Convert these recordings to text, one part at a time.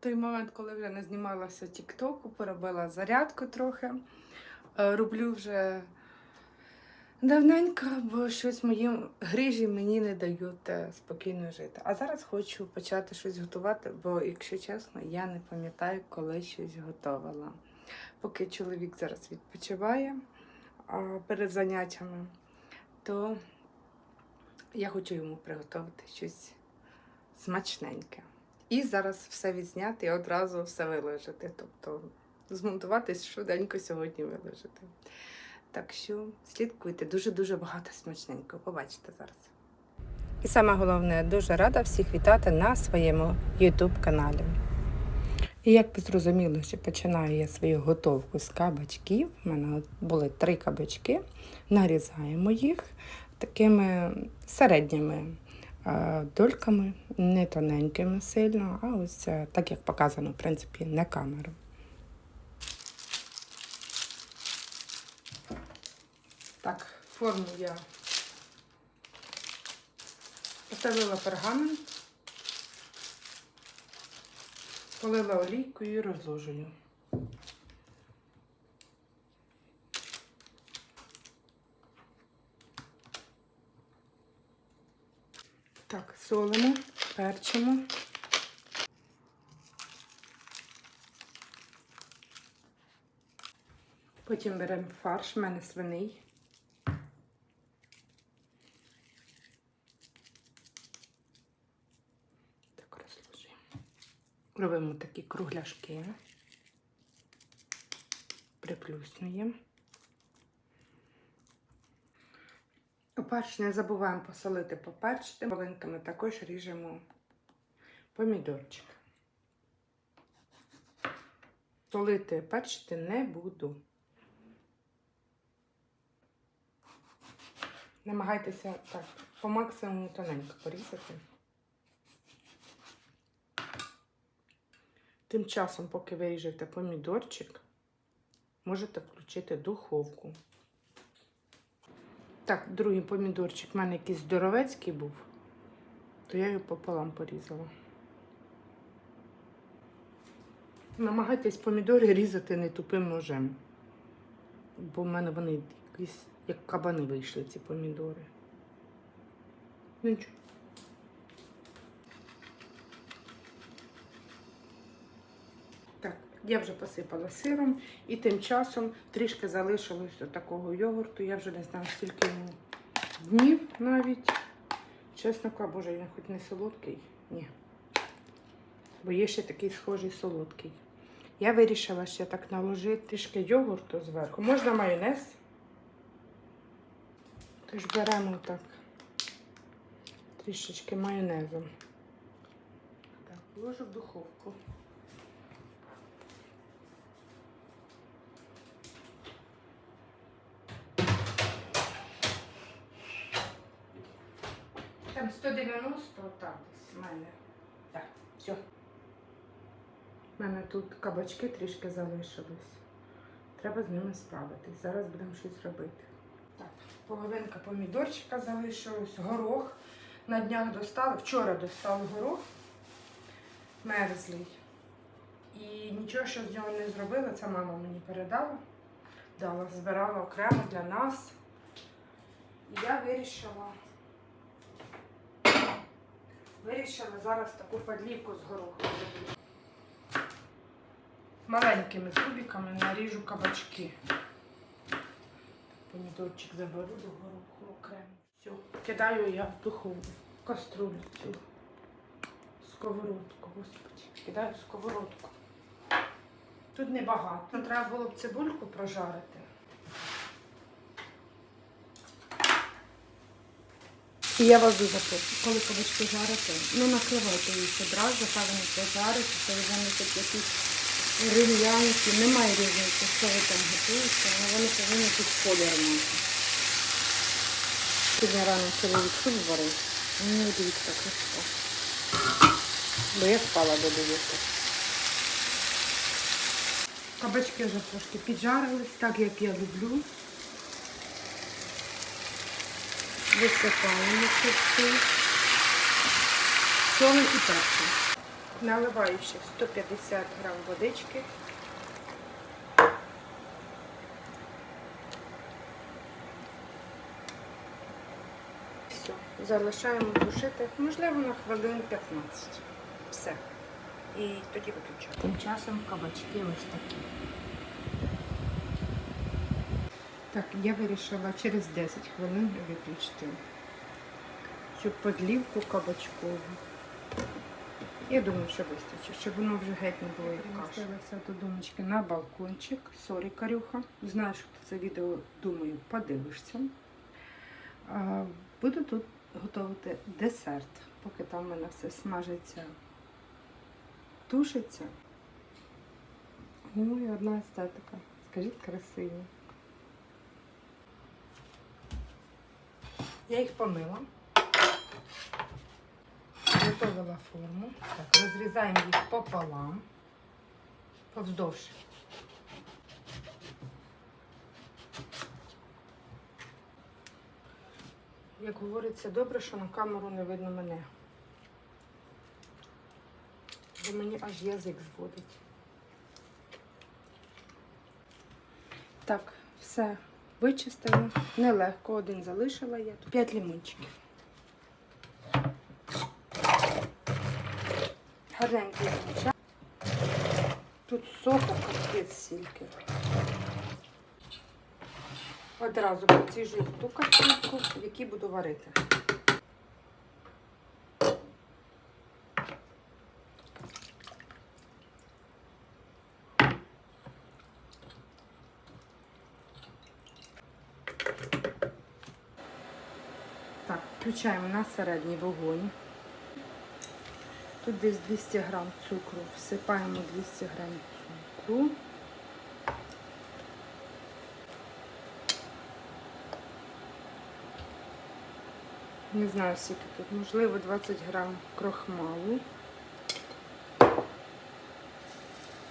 той момент, коли вже не знімалася Тіктоку, поробила зарядку трохи. Е, Роблю вже давненько, бо щось мої грижі мені не дають е, спокійно жити. А зараз хочу почати щось готувати, бо, якщо чесно, я не пам'ятаю, коли щось готувала. Поки чоловік зараз відпочиває перед заняттями, то я хочу йому приготувати щось смачненьке. І зараз все відзняти і одразу все виложити. Тобто змонтуватись швиденько сьогодні виложити. Так що слідкуйте, дуже-дуже багато смачненького. Побачите зараз. І саме головне, дуже рада всіх вітати на своєму YouTube каналі. І як ви зрозуміли, що починаю я свою готовку з кабачків. У мене були три кабачки. Нарізаємо їх такими середніми дольками, не тоненькими сильно, а ось так як показано, в принципі, на камеру. Так, форму я поставила пергамент, полила олійкою і розложую. Так, солимо, перчимо. Потім беремо фарш, в мене свиний. Так розложуємо. Робимо такі кругляшки. Приплюснуємо. Перш не забуваємо посолити поперчити. Маленькими також ріжемо помідорчик. Солити перчити не буду. Намагайтеся так, по максимуму тоненько порізати. Тим часом, поки ви ріжете помідорчик, можете включити духовку. Так, другий помідорчик в мене якийсь здоровецький був, то я його пополам порізала. Намагайтесь помідори різати не тупим ножем, бо в мене вони якісь як кабани вийшли, ці помідори. Ну нічого. Так, я вже посипала сиром і тим часом трішки залишилось такого йогурту. Я вже не знаю, скільки йому днів навіть. Чесно боже, він хоч не солодкий. Ні. Бо є ще такий схожий солодкий. Я вирішила ще так наложити трішки йогурту зверху. Можна майонез. Тож беремо так трішечки майонезом. Так, ложу в духовку. Там 190, так, десь в мене. Так, все. У мене тут кабачки трішки залишились. Треба з ними справитись. Зараз будемо щось робити. Так, половинка помідорчика залишилась, горох. На днях достали, вчора достали горох мерзлий. І нічого, що з нього не зробила, це мама мені передала. Дала, збирала окремо для нас. І я вирішила. Вирішила зараз таку подлівку з гороху зробити. Маленькими кубиками наріжу кабачки. Помідорчик заберу до гороху окремо. Все. Кидаю я в духову каструлю цю сковородку, господи. Кидаю сковородку. Тут небагато. Треба було б цибульку прожарити. І я вас дуже прошу, коли кабачки жарите, не накривайте їх одразу, хай вони пожарять, то вони тут якісь рівнянки, немає різниці, що ви там готуєте, але вони повинні якийсь колір мати. Сьогодні рано чоловік суп варив, ну дивіться, красиво. Бо я спала до 9. Кабачки вже трошки піджарились, так як я люблю. Висипаємо все. Солі і перці. Наливаю ще 150 грам водички. Все, залишаємо душити, можливо, на хвилин 15. Все. І тоді виключаємо. Тим часом кабачки ось такі. Так, я вирішила через 10 хвилин виключити цю подлівку кабачкову. Я думаю, що вистачить, щоб воно вже геть не було як каша. Поставилася до думочки на балкончик. Сорі, Карюха. Знаю, що ти це відео, думаю, подивишся. Буду тут готувати десерт, поки там в мене все смажиться, тушиться. Ой, одна естетика. Скажіть красиво. Я їх помила. Готовила форму. Так, розрізаємо їх пополам, повздовж. Як говориться, добре, що на камеру не видно мене. Бо мені аж язик зводить. Так, все вичистила. Нелегко, один залишила я. Тут 5 лимончиків. Гарненький лимончик. Тут соку капець сільки. Одразу поціжу ту картинку, в якій буду варити. Так, включаємо на середній вогонь. Тут десь 200 грам цукру. Всипаємо 200 грам цукру. Не знаю, скільки тут, можливо, 20 грам крохмалу.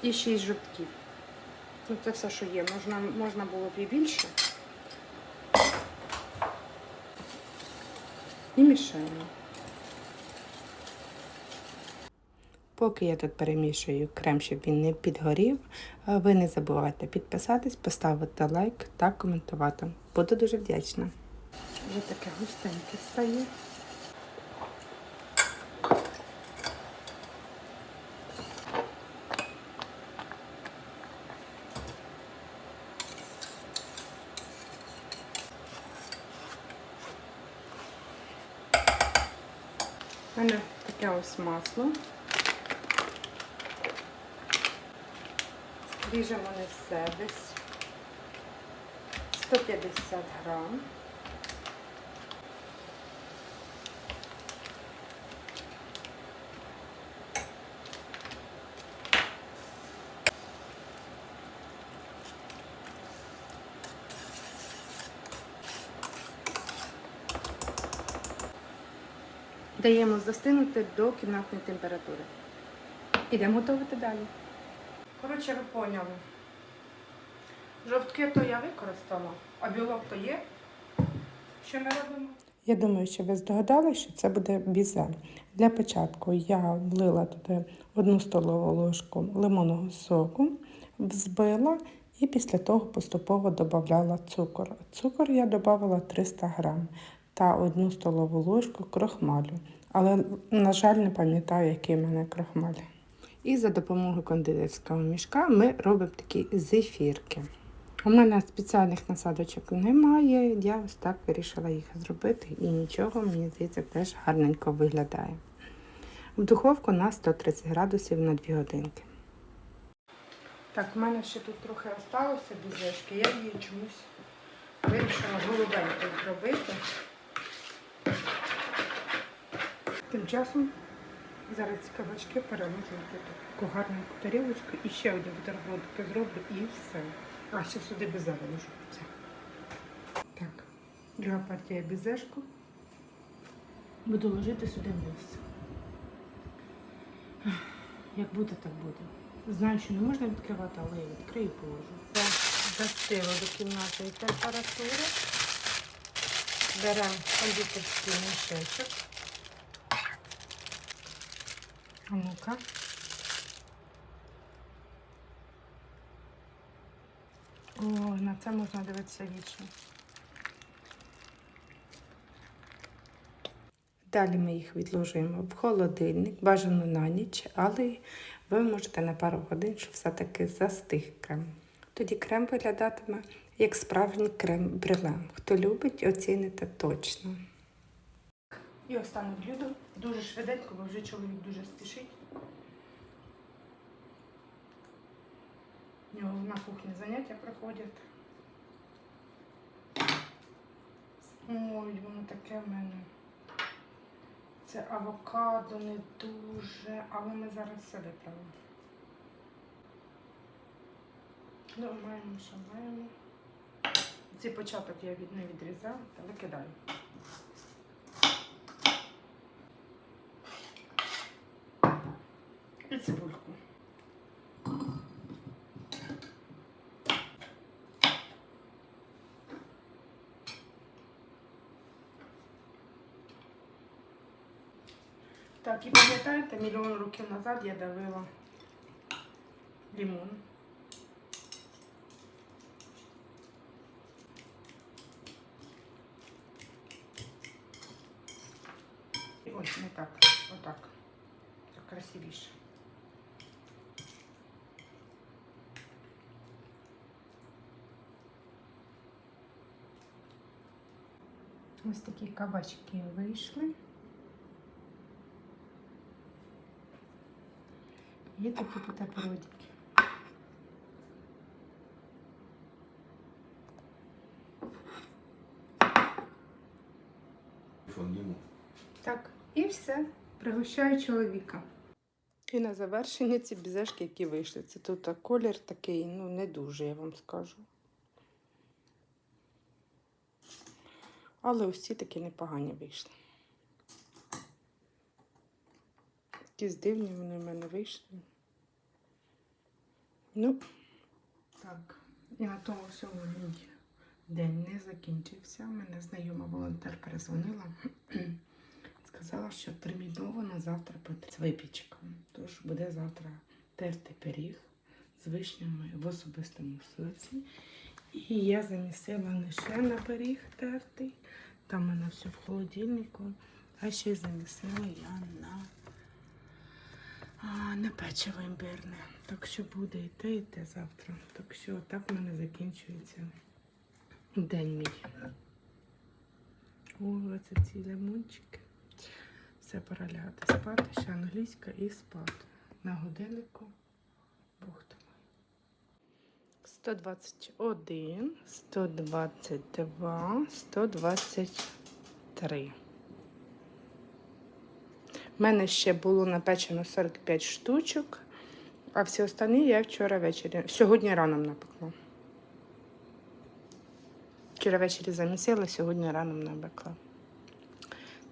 І 6 жовтків. Ну, це все, що є. Можна, можна було б і більше. І мішаємо. Поки я тут перемішую крем, щоб він не підгорів, е, ви не забувайте підписатись, поставити лайк та коментувати. Буду дуже вдячна. Вже таке густеньке стає. У мене таке ось масло. Ріжемо не все десь 150 грам. Даємо застинути до кімнатної температури. Ідемо готувати далі. Коротше, ви поняли. Жовтки то я використала, а білок то є. Що ми робимо? Я думаю, що ви здогадалися, що це буде бізе. Для початку я влила туди одну столову ложку лимонного соку, взбила і після того поступово додавала цукор. Цукор я додавала 300 грам та одну столову ложку крохмалю. Але, на жаль, не пам'ятаю, який в мене крохмаль. І за допомогою кондитерського мішка ми робимо такі зефірки. У мене спеціальних насадочок немає. Я ось так вирішила їх зробити і нічого, мені здається, теж гарненько виглядає. В духовку на 130 градусів на 2 годинки. Так, в мене ще тут трохи осталося бізешки. Я її чомусь вирішила голубенько зробити. Тим часом зараз ці кабачки переложу в таку гарненьку тарілочку і ще одні бутербродики зроблю і все. А, ще сюди бізе виложу. Все. Так, друга партія бізешку. Буду ложити сюди вниз. Як буде, так буде. Знаю, що не можна відкривати, але я відкрию і положу. Це застило до кімнатної температури. Беремо кондитерський мішечок ну-ка. О, на це можна дивитися вічно. Далі ми їх відложуємо в холодильник, бажано на ніч, але ви можете на пару годин, що все-таки застиг крем. Тоді крем виглядатиме як справжній крем брелем. Хто любить, оціните точно. І останнє блюдо дуже швиденько, бо вже чоловік дуже спішить. У нього на кухні заняття проходять. Ой, воно таке в мене. Це авокадо не дуже, але ми зараз все виправимо. Ну, маємо, що маємо. Цей початок я від не відрізаю та викидаю. І цибульку. Так, і пам'ятаєте, мільйон років назад я давила лимон. І ось не так, отак. Так красивіше. Ось такі кабачки вийшли. Є такі бутербродики. Так, і все. Пригощаю чоловіка. І на завершення ці бізешки, які вийшли. Це тут колір такий, ну, не дуже, я вам скажу. Але ось ці такі непогані вийшли. Якісь дивні вони в мене вийшли. Ну, так. І на тому сьогодні день не закінчився. Мене знайома волонтер перезвонила. Сказала, що терміново на завтра потрібна випічка. Тож буде завтра тертий пиріг з вишнями в особистому соці. І я замісила не ще на пиріг тертий, там в мене все в холодильнику, а ще замісила я на, на печиво імбирне. Так що буде і те, і те завтра. Так що так в мене закінчується день мій. О, оце ці лимончики. Все пора лягати спати, ще англійська і спати. На годиннику. Бог. 121, 122, 123. У мене ще було напечено 45 штучок, а всі останні я вчора ввечері, сьогодні раном напекла. Вчора ввечері замісила, сьогодні раном напекла.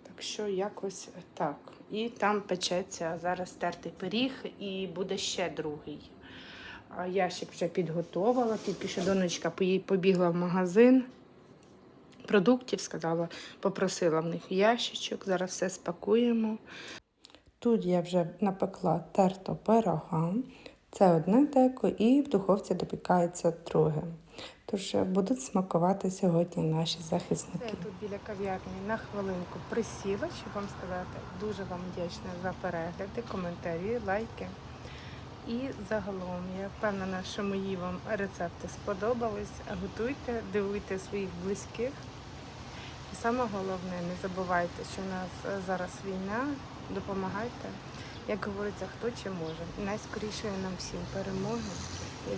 Так що якось так. І там печеться зараз тертий пиріг, і буде ще другий. А ящик вже підготувала, тільки донечка побігла в магазин продуктів, сказала, попросила в них ящичок, зараз все спакуємо. Тут я вже напекла терто пирога. Це одне деко, і в духовці допікається друге. Тож будуть смакувати сьогодні наші захисники. Я тут біля кав'ярні на хвилинку присіла, щоб вам сказати, дуже вам вдячна за перегляди, коментарі, лайки. І загалом я впевнена, що мої вам рецепти сподобались. Готуйте, дивуйте своїх близьких. І саме головне, не забувайте, що в нас е, зараз війна, допомагайте. Як говориться, хто чи може. І найскоріше нам всім перемоги.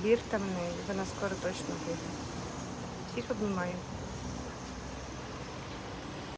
Вірте в неї, вона скоро точно буде. Всіх обнімаю.